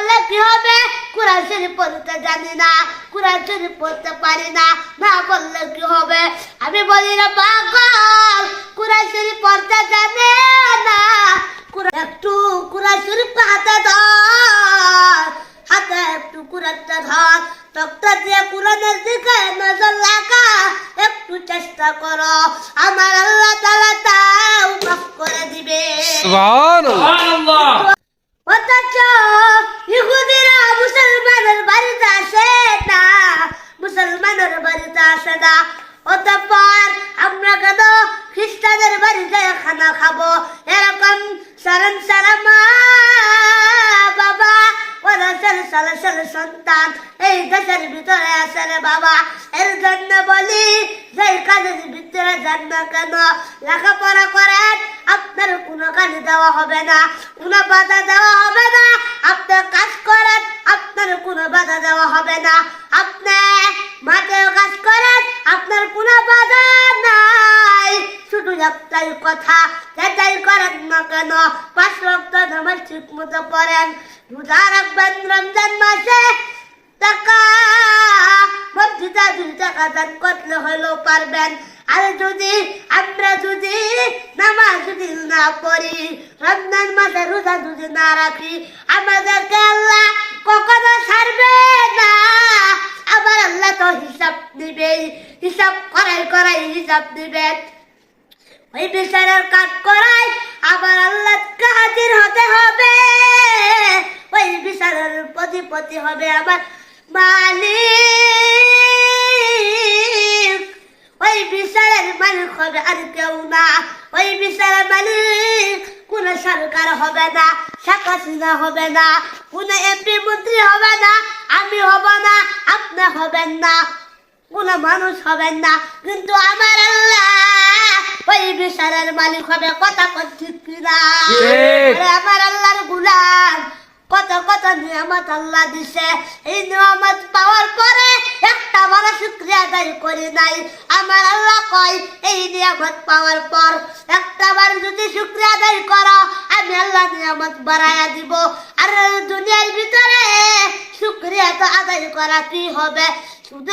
বললে কি হবে কোরআন শরীফ পড়তে জানি না কোরআন শরীফ পড়তে পারি না না বললে কি হবে? আমি বলি না পাগল কোরআন শরীফ পড়তে জানে না কোরআন একটু কোরআন শরীফ হাতে ধর হাতে একটু কোরআনটা ধর তক্তা দিয়ে কোরআনের দিকে নজর লাগা একটু চেষ্টা করো আমার আল্লাহ তালা তাও মাফ করে দিবে। সুবহানাল্লাহ। অথচ ইহুদিরা মুসলমানের বাড়িতে আসে না মুসলমানের বাড়িতে আসে না অতঃপর আমরা কেন খানা খাব, এরকম সালাম সালামা বাবা। ওরা সালে সালে সালে সন্তান, এই দেশের ভিতরে রে বাবা। এর জন্য বলি যে কাজের ভিতরে যান কেন? লেখাপড়া করেন, আপনার কোনো কাজ দেওয়া হবে না কোনো বাধা দেওয়া হবে না। আপনি কাজ করেন, আপনার কোনো বাধা দেওয়া হবে না। আপনি মাঠে কাজ করেন, আপনার কোনো বাধা নাই। শুধু একটাই কথা যেটাই করেন না কেন? পাঁচ রক্ত নামাজ ঠিক মতো পড়েন। রোজা রাখবেন রমজান মাসে। টাকা মসজিদে দুই টাকা দান করলে হলেও পারবেন। আর যদি আমরা যদি নামাজ যদি না পড়ি, রমজান মাসে রোজা যদি না রাখি, আমাদেরকে আল্লাহ কখনো ছাড়বে না। আবার আল্লাহ তো হিসাব দিবে হিসাব করাই করাই হিসাব দিবেন ওই বিচারের কাজ করাই আবার আল্লাহকে হাজির হতে হবে। ওই বিচারের প্রতিপতি হবে আমার মালিক। ওই বিচারের মালিক হবে আর কেউ না। ওই বিচারের মালিক কোন সরকার হবে না, শেখ হাসিনা হবে না, কোন এমপি মন্ত্রী হবে না, আমি হব না, আপনি হবেন না, কোন মানুষ হবেন না। কিন্তু আমার আল্লাহ ওই বিচারের মালিক হবে কথা ঠিক কিনা? আমার আল্লাহর গুলাম কত কত নিয়ামত আল্লাহ দিছে। এই নিয়ামত পাওয়ার পরে একটা বড় শুক্রিয়া আদায় করি নাই। আমার আল্লাহ কয় এই নিয়ামত পাওয়ার পর একটা বার যদি শুক্রিয়া আদায় করো আমি আল্লাহ নিয়ামত বাড়াইয়া দিব। আর দুনিয়ার ভিতরে শুক্রিয়া তো আদায় করা কি হবে। শুধু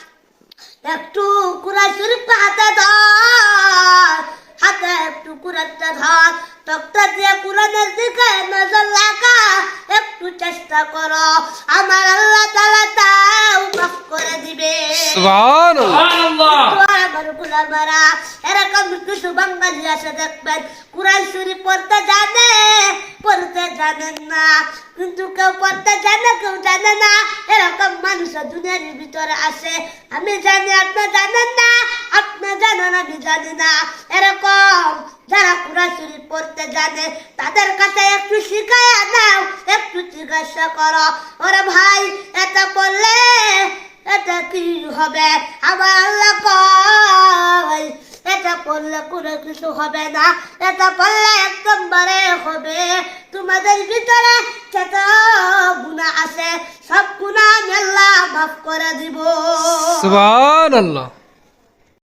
ধর তক্তা দিয়ে কোরআনের দিকে নজর লাগা একটু চেষ্টা করো। আমার আল্লাহ তালা তাও মাফ করে দিবে। সুবহানাল্লাহ। আমার গোলামারা এরকম কিছু বাঙালি আছে দেখবেন কোরআন শরীফ পড়তে জানে পড়তে জানেন না। কিন্তু কেউ পড়তে জানে কেউ জানে না। এরকম মানুষ দুনিয়ার ভিতরে আসে। আমি জানি আপনি জানেন না আপনি জানেন আমি জানি না। এরকম যারা শরীফ পড়তে জানে তাদের কাছে একটু শিখায় নাও একটু জিজ্ঞাসা করো। ওরে ভাই, এটা পড়লে এটা কি হবে? আমার আল্লাহ কয়, এটা পড়লে কোনো কিছু হবে না, এটা পড়লে একদম বারে হবে। তোমাদের ভিতরে যত গুণা আছে, সব গুণা আমি আল্লাহ মাফ করে দিব। সুবহানাল্লাহ।